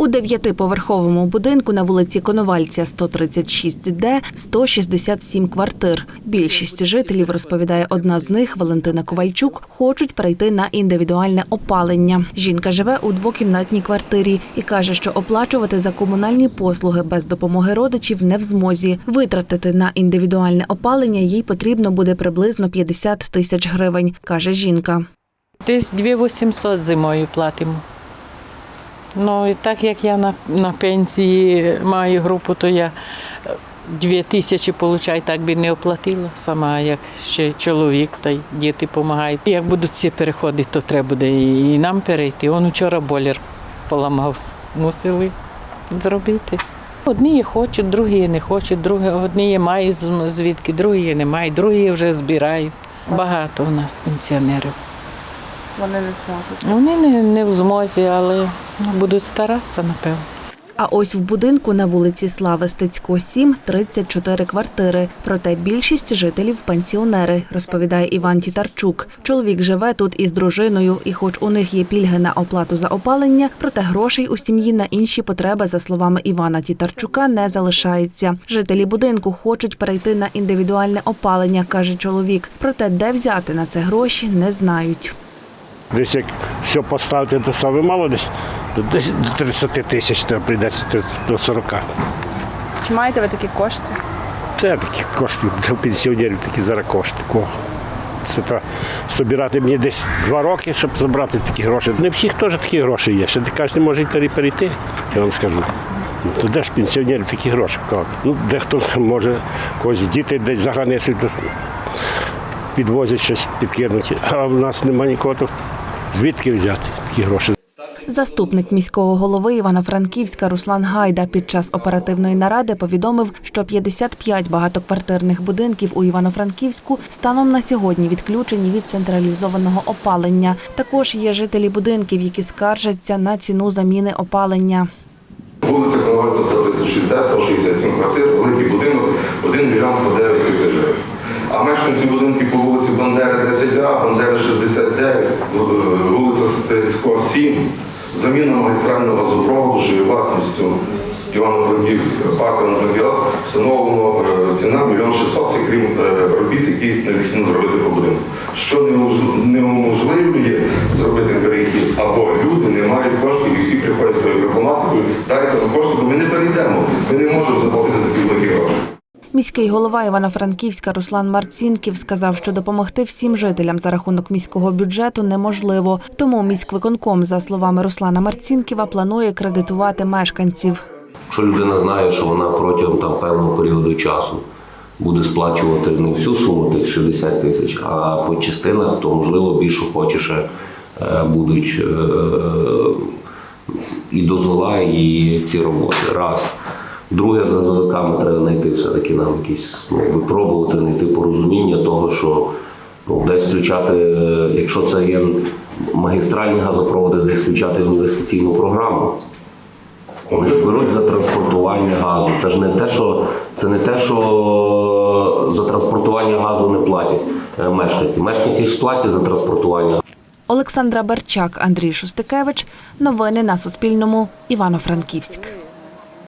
У дев'ятиповерховому будинку на вулиці Коновальця 136Д 167 квартир. Більшість жителів, розповідає одна з них, Валентина Ковальчук, хочуть перейти на індивідуальне опалення. Жінка живе у двокімнатній квартирі і каже, що оплачувати за комунальні послуги без допомоги родичів не в змозі. Витратити на індивідуальне опалення їй потрібно буде приблизно 50 тисяч гривень, каже жінка. Десь 2800 зимою платимо. Ну і так як я на, на пенсії маю групу, то я 2 тисячі получаю, так би не оплатила сама, як ще чоловік та й діти допомагають. Як будуть ці переходи, то треба буде і, нам перейти. Он вчора бойлер поламався. Мусили зробити. Одні хочуть, другі не хочуть, другі одні мають звідки, другі не мають, другі вже збирають. Багато у нас пенсіонерів. Вони не зможуть. Вони не, не в змозі, але будуть старатися, напевно. А ось в будинку на вулиці Слави Стецько 7 34 квартири. Проте більшість жителів пенсіонери, розповідає Іван Тітарчук. Чоловік живе тут із дружиною, і хоч у них є пільги на оплату за опалення, проте грошей у сім'ї на інші потреби, за словами Івана Тітарчука, не залишається. Жителі будинку хочуть перейти на індивідуальне опалення, каже чоловік. Проте де взяти на це гроші, не знають. Десь як все поставити, то саме мало десь то десь до 30 тисяч треба прийдеться до 40. Чи маєте ви такі кошти? Це такі кошти для пенсіонерів, такі зараз кошти. Це треба збирати мені десь два роки, щоб забрати такі гроші. Не всіх теж такі гроші є. Ще кожен може й пере- перейти, я вам скажу. Ну, То де ж пенсіонерів такі гроші? Ну, дехто може когось діти десь за границею підвозять щось підкинуть. А в нас немає нікого, то звідки взяти такі гроші? Заступник міського голови Івано-Франківська Руслан Гайда під час оперативної наради повідомив, що 55 багатоквартирних будинків у Івано-Франківську станом на сьогодні відключені від централізованого опалення. Також є жителі будинків, які скаржаться на ціну заміни опалення. Вулиця Коновальця 136, 167 квартир, великий будинок, 1 мільйон 109 тисяч гривень. А мешканці будинків по вулиці Бандери 10А, Бандери 69, вулиця Стецько 7, заміна магістрального газопроводу, що є власністю Івано-Франківська, парку Андріас, встановлено е, ціна 1 мільйон 600, це крім е, робіт, які необхідно зробити по будинку. Що неуможливлює зробити перехід, або люди не мають коштів і всі приходять своєю проблематикою, дайте нам кошти, бо ми не перейдемо, ми не можемо заплатити такі великі гроші. Міський голова Івано-Франківська Руслан Марцінків сказав, що допомогти всім жителям за рахунок міського бюджету неможливо. Тому міськвиконком, за словами Руслана Марцінківа, планує кредитувати мешканців. Якщо людина знає, що вона протягом там певного періоду часу буде сплачувати не всю суму тих 60 тисяч, а по частинах, то можливо більш охочіше е, будуть е, і дозвола, і ці роботи. Раз. Друге, за язиками треба знайти все-таки нам якісь ну, випробувати, знайти порозуміння того, що ну, десь включати, якщо це є магістральні газопроводи, десь включати інвестиційну програму. Вони ж беруть за транспортування газу. Це ж не те, що це не те, що за транспортування газу не платять е, мешканці. Мешканці ж платять за транспортування Олександра Берчак, Андрій Шустикевич. Новини на Суспільному. Івано-Франківськ.